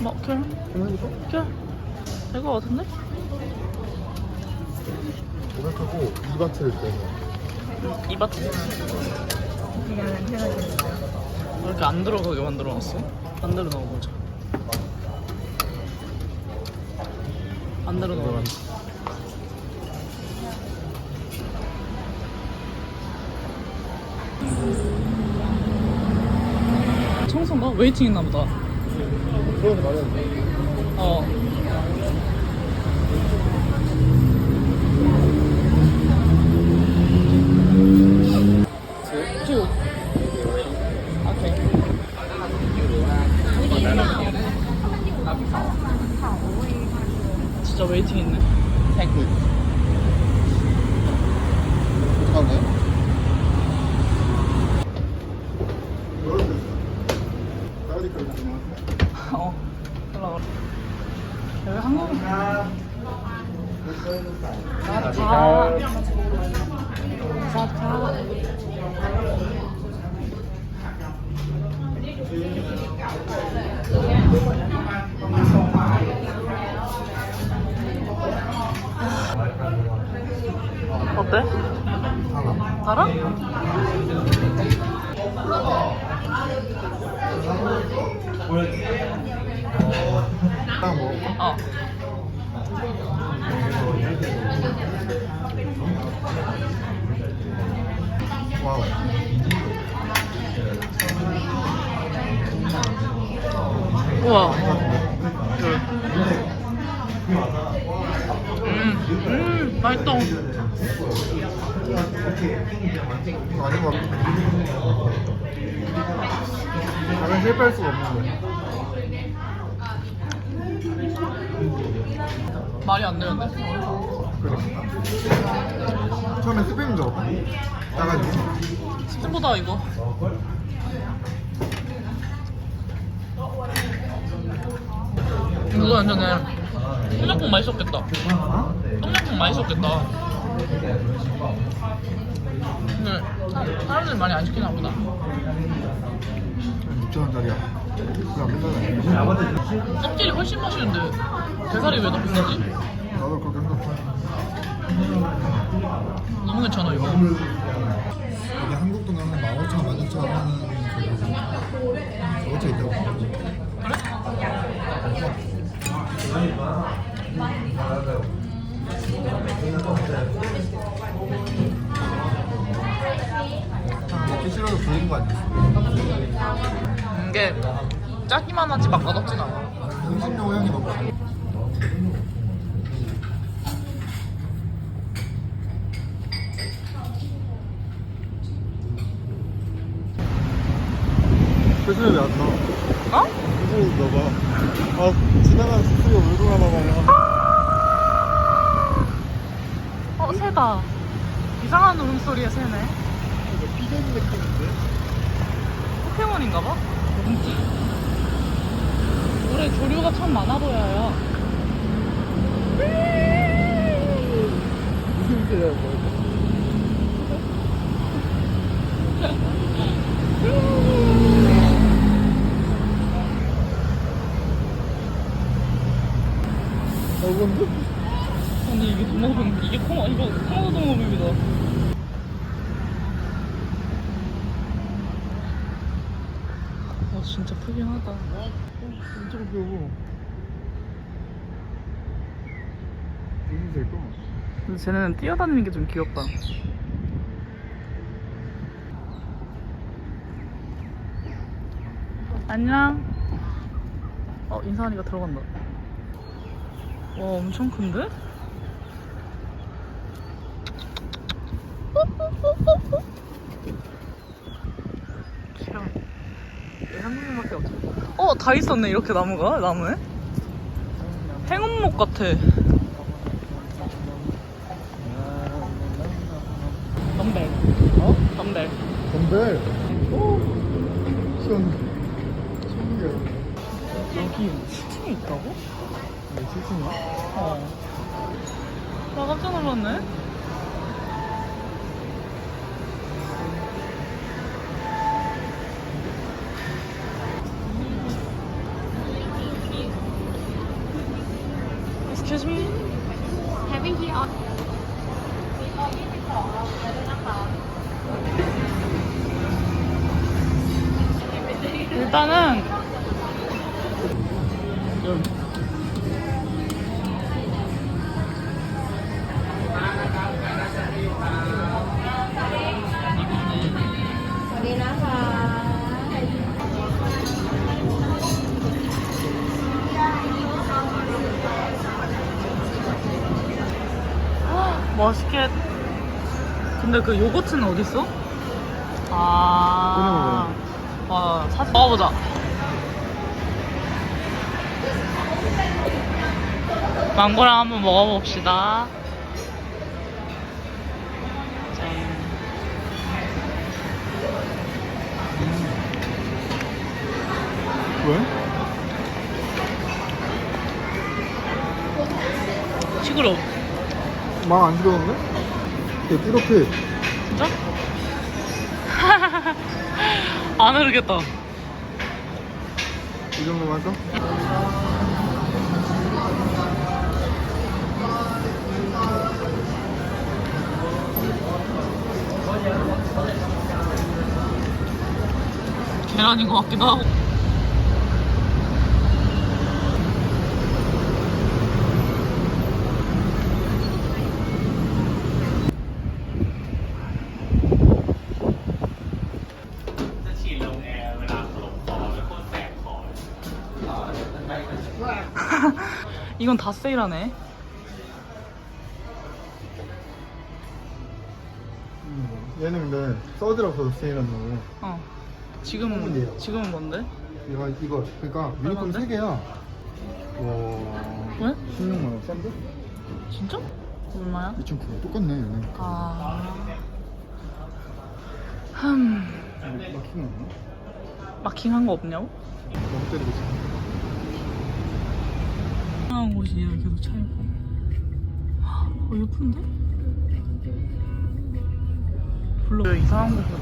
뭐, 해볼까? 그래. 이거 같은데? 오락하고 이마트를 빼서 이 바트. 왜 이렇게 안 들어가게 만들어 놨어? 반대로 넣어보자. 반대로 넣어보자. 청소인가? 웨이팅 있나 보다. 그런 거 말했는데 어. 쭉. 오케이. 진짜 웨이팅 있네. 백. 어떡하네? 사우디까지 그냥 어. 올라가. 여기 한국. 자. 자, 자. 어때? 달아? 먹을까? 어. 와우 우와. 음, 음, 맛있다. 아닌 것 같아 다른 실패할 수가 없는 거야 말이 안 되는데? 그래 처음에 스팸인 줄 알았다 작아지고 스팸보다 이거. 이거 완전해. 똠양꿍 맛있었겠다. 똠양꿍 맛있었겠다. 근데 사- 사람들이 많이 안 시키나 보다. 6천원짜리야 그냥 맨날 껍질이 훨씬 맛있는데 대살이 왜더 비싸지? 나도 그렇게 생각해 너무 괜찮아 이거. 이게 한국 돈으로 한 15,000원, 16,000원 하는 그 저것도 있다고 짜기만 하지 막 맛없진 않아. 향신료 향이 너무 강해 표정이 왜안 나와? 어? 표정이 너가 아 지나가는 스스로 울고 가나 봐요 어 새다. 이상한 울음소리에 새네. 이거 피자 느낌인데? 포켓몬인가 봐? 올해 조류가 참 많아 보여요. 아니 이게 동호뱀 이게 코마 이거 코마도 동호뱀이다. 어 진짜 크긴 하다. 엄청 귀여워 무슨 색일까? 근데 쟤네는 뛰어다니는 게 좀 귀엽다. 안녕. 어 인사하니까 들어간다. 와 엄청 큰데? 귀여워. 얘 한국인밖에 없어. 어, 다 있었네, 이렇게 나무가, 나무에. 행운목 같아. 덤벨. 어? 덤벨. 건배 오 시원 신기해 여기 7층이 있다고? 네, 실증이야? 어. 나 깜짝 놀랐네. 맛있겠. 근데 그 요거트는 어디 있어? 아. 와, 사서 먹어보자. 망고랑 한번 먹어봅시다. 짠. 왜? 시끄러워. 막안 들어갔네? 되게 뚜렷해 진짜? 안 흐르겠다. 이 정도만 할까? 계란인 것 같기도 하고. 이건 다 세일하네. 서드라고 세일한 거고 어. 지금은 선물이에요. 지금은 뭔데? 얘가 이거 그러니까 유니콘 얼마인데? 3개야 와 왜? 16만 원 싼데? 진짜? 얼마야? 2,900 똑같네 얘는 아. 흠. 막히는 않나? 마킹한 거 없냐고? 너무 때리고 있어 이상한 곳이야 계속 차이고. 어 예쁜데? 불러. 왜 이상한 곳으로?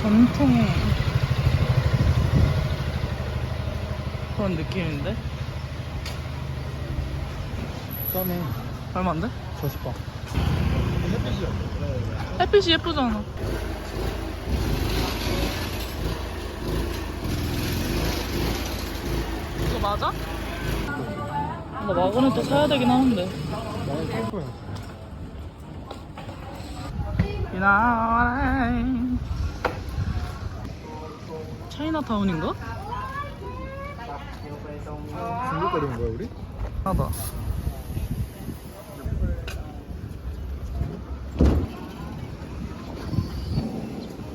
전통 그런 느낌인데? 싸네 얼마인데? 40바 햇빛이야 햇빛이 예쁘잖아. 이거 맞아? 나 마그넷도 사야 되긴 하는데. 유나라인. 차이나타운인가? 중국거리는 거야 우리? 하다.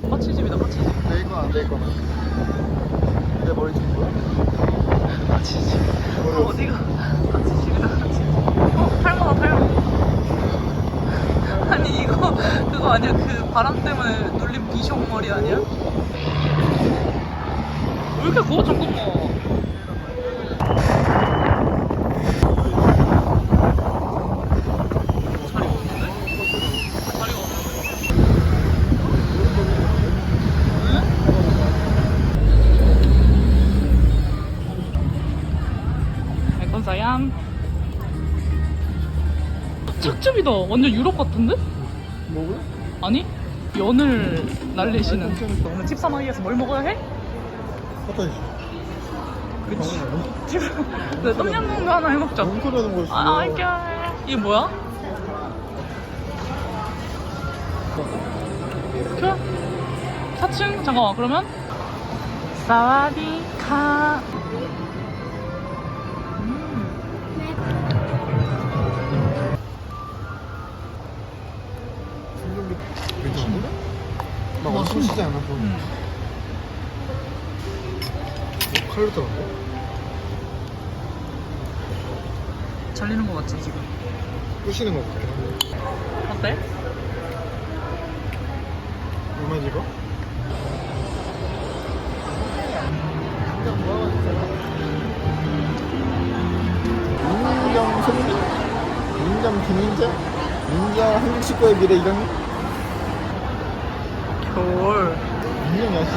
까치집이다 까치집. 내 이거 안돼 이거는 내 머리 친 거야? 머리 어, 어디가? 까치집이다 까치집. 어 탈모다 탈모. 아니 이거 그거 아니야 그 바람 때문에 눌린 비숑 머리 아니야? 왜 이렇게 구워 잠깐만. 착즙이다. 완전 유럽 같은데? 먹을래? 아니? 연을 날리시는. 오늘 tip사마이에서 뭘 먹어야 해? 주지 그치. 팁. 네, 똠양꿍도 하나 해먹자. 뭔 소리 하는 거였어 아, 이게 이게 뭐야? 그 4층 잠깐만 그러면 사와디카 치지 않아 좀 음. 칼로 들어간다 잘리는 거 같지 지금 부시는 거 같아 어때? 얼마지 이거? 민정 손님? 민정 김민정? 민정 한국 식구의 미래 이런 겨 울 민정 야씨?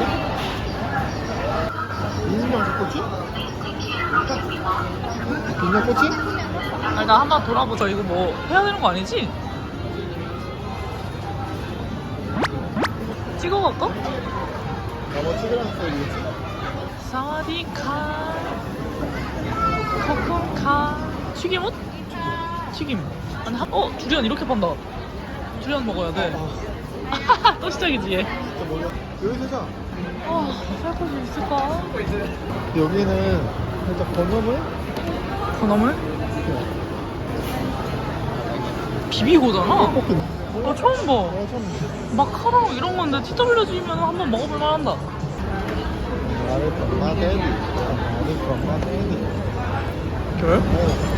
꼬치? 빈냐 꼬치? 아, 일단 한번 돌아보자. 이거 뭐 해야 되는 거 아니지? 찍어갈까? 나뭐 찍으라는 소리겠지? 사와디카 코코카 튀김옷? 튀김 아니 한, 어 두리안 이렇게 판다 두리안 먹어야 돼 또 시작이지 얘 진짜 뭐야? 여기 사자. 아, 살 곳이 있을까? 여기는 살짝 건어물? 건어물? 비비고잖아 떡볶이. 나 처음 봐 어, 처음. 마카롱 이런 건데 TWG면 한번 먹어볼 만한다 나를. 나를. 그래? 어.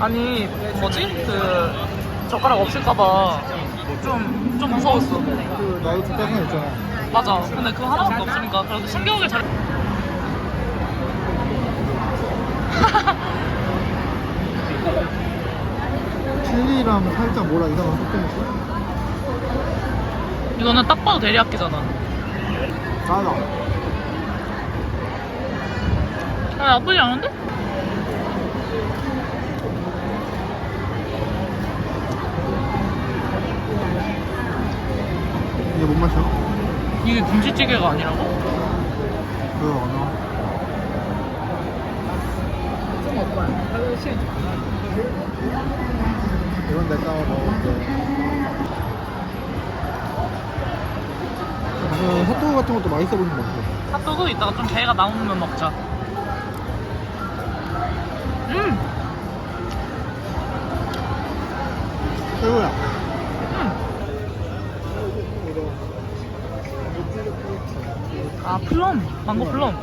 아니 뭐지? 그 젓가락 없을까봐 좀, 좀 무서웠어 그, 나도 젓가락 있잖아. 맞아. 근데 그거 하나밖에 없으니까 그래도 신기하게 잘. 칠리랑 살짝 뭐라 이상한 섞여있어? 이거는 딱 봐도 데리야끼잖아. 맞아. 아, 나쁘지 않은데? 이게 뭔 맛이야? 이게 김치찌개가 아니라고? 그 언어. 이건 내가 먹을게. 무슨 핫도그 같은 것도 맛있어 보이는 것 같아. 핫도그 이따가 좀 배가 나오면 먹자. 음! 새우야. 음! 아, 플럼. 망고 플럼.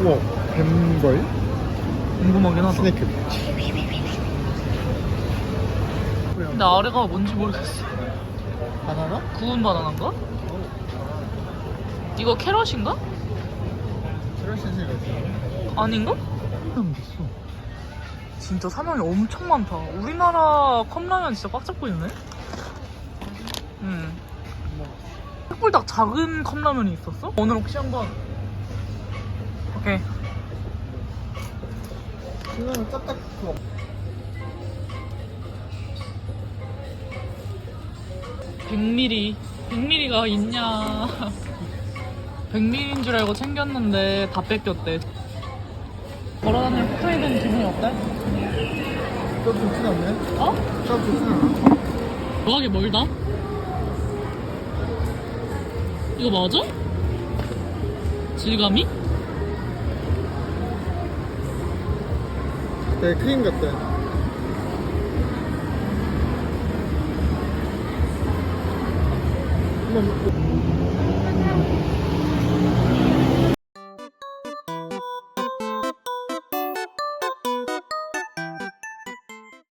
우와, 뱀걸? 궁금하긴 하다. 스네이크. 근데 아래가 뭔지 모르겠어. 바나나? 구운 바나나인가? 이거 캐럿인가? 신세가 있어. 아닌가? 사람 됐어. 진짜 사람이 엄청 많다. 우리나라 컵라면 진짜 꽉 잡고 있네. 응. 숯불닭 작은 컵라면이 있었어? 오늘 혹시 한번 오케이. 신라면 딱딱 그거. 백 m l 100ml가 있냐. 100ml인 줄 알고 챙겼는데 다 뺏겼대. 걸어다니는 되는 기분이 어때? 좀 좋진 않네. 어? 좀 좋진 않아. 뭐하게 멀다? 이거 맞아? 질감이? 되게 크림 같아. 한번 먹고.